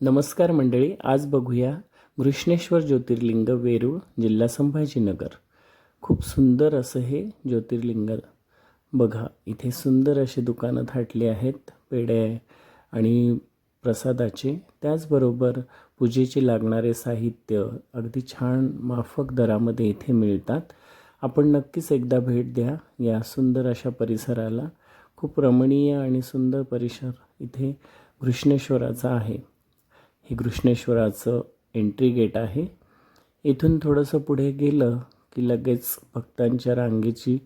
नमस्कार मंडळी आज बघूया घृष्णेश्वर ज्योतिर्लिंग वेरूळ जिल्हा संभाजीनगर. खूप सुंदर असं हे ज्योतिर्लिंग बघा. इथे सुंदर अशी दुकानं थाटली आहेत पेढे आणि प्रसादाचे. त्याचबरोबर पूजेचे लागणारे साहित्य अगदी छान माफक दरामध्ये इथे मिळतात. आपण नक्कीच एकदा भेट द्या या सुंदर अशा परिसराला. खूप रमणीय आणि सुंदर परिसर इथे घृष्णेश्वराचा आहे. हे कृष्णेश्वराचं एंट्री गेट आहे. इथून थोडंसं पुढे गेलं की लगेच भक्तांच्या रांगेची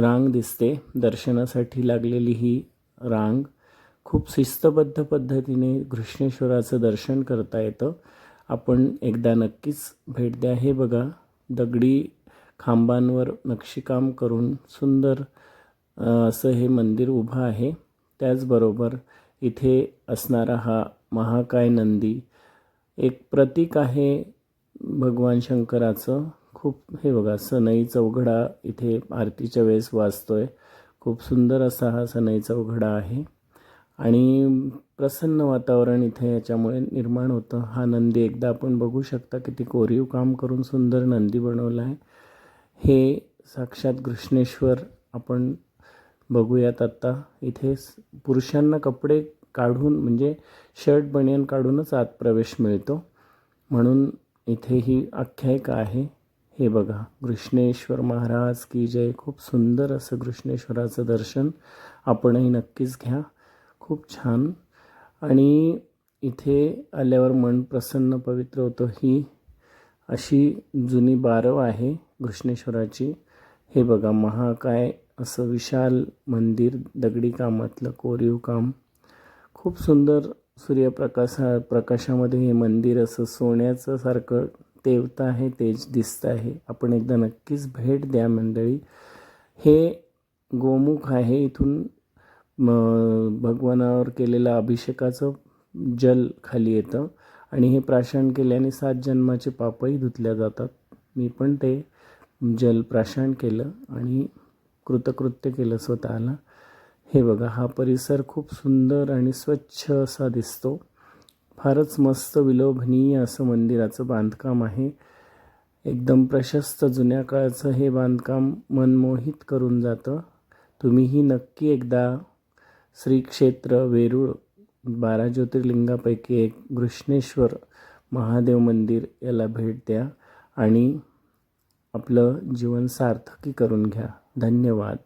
रांग दिसते. दर्शनासाठी लागलेली ही रांग खूप शिस्तबद्ध पद्धतीने घृष्णेश्वराचं दर्शन करता येतं. आपण एकदा नक्कीच भेट द्या. हे बघा दगडी खांबांवर नक्षीकाम करून सुंदर असं हे मंदिर उभं आहे. त्याचबरोबर इथे असणारा हा महाकाय नंदी. एक प्रतीक आहे भगवान शंकराचं. खूप हे बघा सनई चौघडा इथे आरतीच्या वेळेस वाचतो आहे खूप सुंदर असा हा सनई चौघडा आहे. आणि प्रसन्न वातावरण इथे याच्यामुळे निर्माण होतं. हा नंदी एकदा आपण बघू शकता किती कोरीव काम करून सुंदर नंदी बनवला आहे. हे साक्षात घृष्णेश्वर आपण बघूयात आत्ता इथे पुरुषांना कपडे काढून म्हणजे शर्ट बनियन काढूनच आत प्रवेश मिळतो. म्हणून इथे ही आख्यायिका आहे. हे बघा. घृष्णेश्वर महाराज की जय. खूप सुंदर असं घृष्णेश्वराचं दर्शन आपणही नक्कीच घ्या. खूप छान. आणि इथे आल्यावर मन प्रसन्न पवित्र होतं. ही अशी जुनी बारव आहे घृष्णेश्वराची हे बघा. महाकाय असं विशाल मंदिर दगडी कामातलं कोरीव काम. खूप सुंदर सूर्यप्रकाशा प्रकाशामध्ये हे मंदिर असं सोन्याचं सारखं तेवतं आहे तेज दिसतं आहे. आपण एकदा नक्कीच भेट द्या मंडळी. हे गोमुख आहे इथून म भगवानावर केलेलं अभिषेकाचं जल खाली येतं. आणि हे प्राशन केल्याने सात जन्माचे पापही धुतल्या जातात. मी पण ते जल प्राशन केलं आणि कृतकृत्य केलं स्वतःला हे बघा हा परिसर खूप सुंदर आणि स्वच्छ असा दिसतो. फारच मस्त विलोभनीय असं मंदिराचं बांधकाम आहे. एकदम प्रशस्त जुन्या काळाचं हे बांधकाम मनमोहित करून जातं. तुम्हीही नक्की एकदा श्री क्षेत्र वेरूळ बारा ज्योतिर्लिंगापैकी एक घृष्णेश्वर महादेव मंदिर याला भेट द्या आणि आपलं जीवन सार्थकी करून घ्या. धन्यवाद.